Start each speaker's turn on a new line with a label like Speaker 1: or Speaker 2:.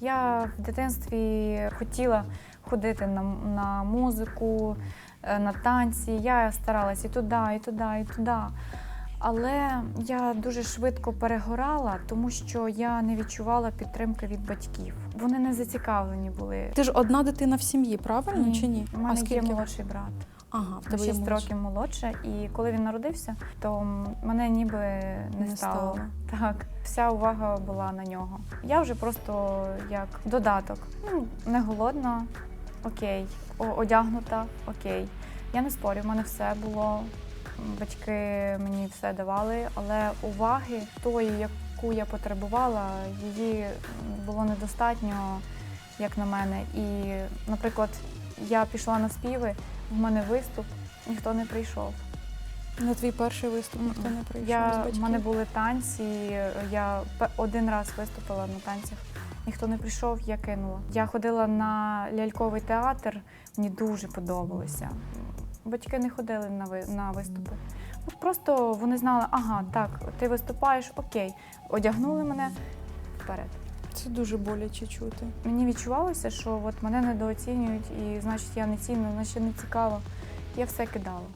Speaker 1: Я в дитинстві хотіла ходити на, на музику, е, на танці. Я старалась і туди, і туди, і туди. Але я дуже швидко перегорала, тому що я не відчувала підтримки від батьків. Вони не зацікавлені були.
Speaker 2: Ти ж одна дитина в сім'ї, правильно чи ні?
Speaker 1: У мене є молодший брат.
Speaker 2: Ага, в тебе є
Speaker 1: 6
Speaker 2: молодший.
Speaker 1: років молодше, і коли він народився, то мене ніби не,
Speaker 2: Не
Speaker 1: стало.
Speaker 2: стало.
Speaker 1: Так, вся увага була на нього. Я вже просто як додаток. Ну, не голодна, окей, О- одягнута, окей. Я не спорю, в мене все було. Батьки мені все давали, але уваги тої, яку я потребувала, її було недостатньо, як на мене. І, наприклад, я пішла на співи, в мене виступ, ніхто не прийшов.
Speaker 2: На твій перший виступ ніхто не прийшов з
Speaker 1: Я, в
Speaker 2: батьків?
Speaker 1: мене були танці, я один раз виступила на танцях. Ніхто не прийшов, я кинула. Я ходила на ляльковий театр, мені дуже подобалося. Батьки не ходили на, ви- на виступи. Ну, Просто вони знали, ага, так, ти виступаєш, окей. Одягнули мене вперед.
Speaker 2: Це дуже боляче чути.
Speaker 1: Мені відчувалося, що от мене недооцінюють, і значить я не цінна, значить не цікава. Я все кидала.